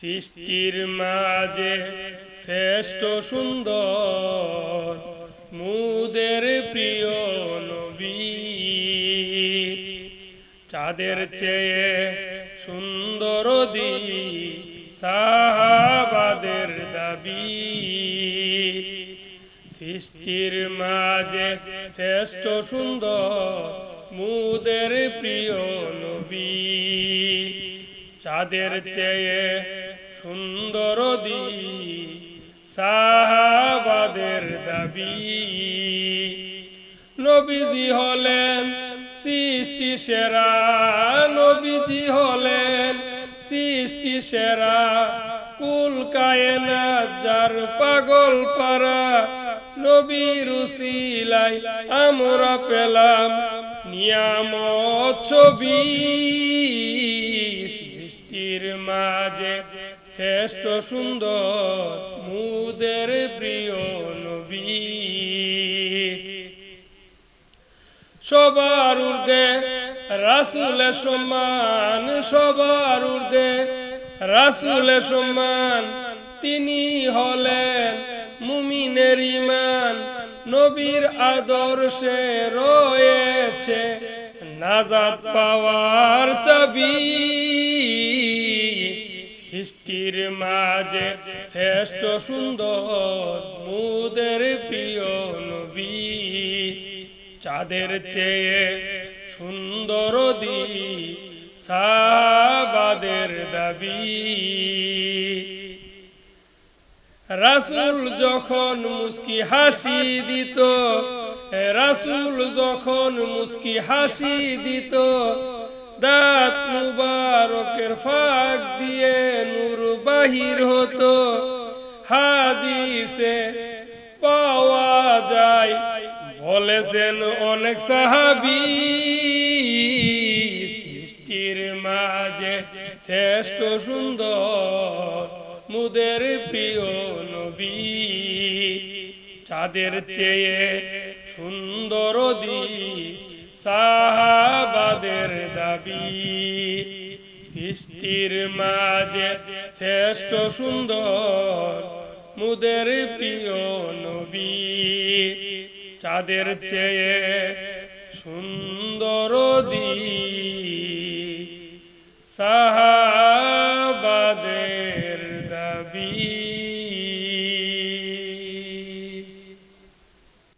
সৃষ্টির মাঝে শ্রেষ্ঠ সুন্দর, মুদের প্রিয় নবী। চাঁদের চেয়ে সুন্দর দি সাহাবাদের দাবি। সৃষ্টির মাঝে শ্রেষ্ঠ সুন্দর, মুদের প্রিয় নবী। চাঁদের চেয়ে সুন্দর দি সাহাবাদের দাবি। নবীজি হলেন সৃষ্টি সেরা, নবীজি হলেন সৃষ্টি সেরা। কুল কায়না যার পাগল পারা, নবীর উসিলাই আমরা পেলাম নিয়ামত ছবি। সৃষ্টির মাঝে শ্রেষ্ঠ সুন্দর মুদের প্রিয় নবী। সবার উর্ধে রাসুল সম্মান, সবার উর্ধে রাসুল সম্মান। তিনি হলেন মুমিনের ইমান নবীর আদর্শে রয়েছে নাজাত পাওয়ার চাবি। সৃষ্টির মাঝে শ্রেষ্ঠ সুন্দর মুদের প্রিয় নবী। চাঁদের চেয়ে সুন্দর দি সাবাদের দাবি। রাসুল যখন মুস্কি হাসি দিত, রাসুল যখন মুস্কি হাসি দিত দাঁত মুবারকের ফাঁক দিয়ে নূর বাহির হতো। হাদিসে পাওয়া যায়, বলেছেন অনেক সাহাবি, সৃষ্টির মাঝে শ্রেষ্ঠ সুন্দর মুদের প্রিয় নবী। চাঁদের চেয়ে সুন্দর দি সাহাবাদের দাবি, সৃষ্টির মাঝে শ্রেষ্ঠ সুন্দর মুদের প্রিয় নবী, চাঁদের চেয়ে সুন্দর দি সাহাবাদের দাবি।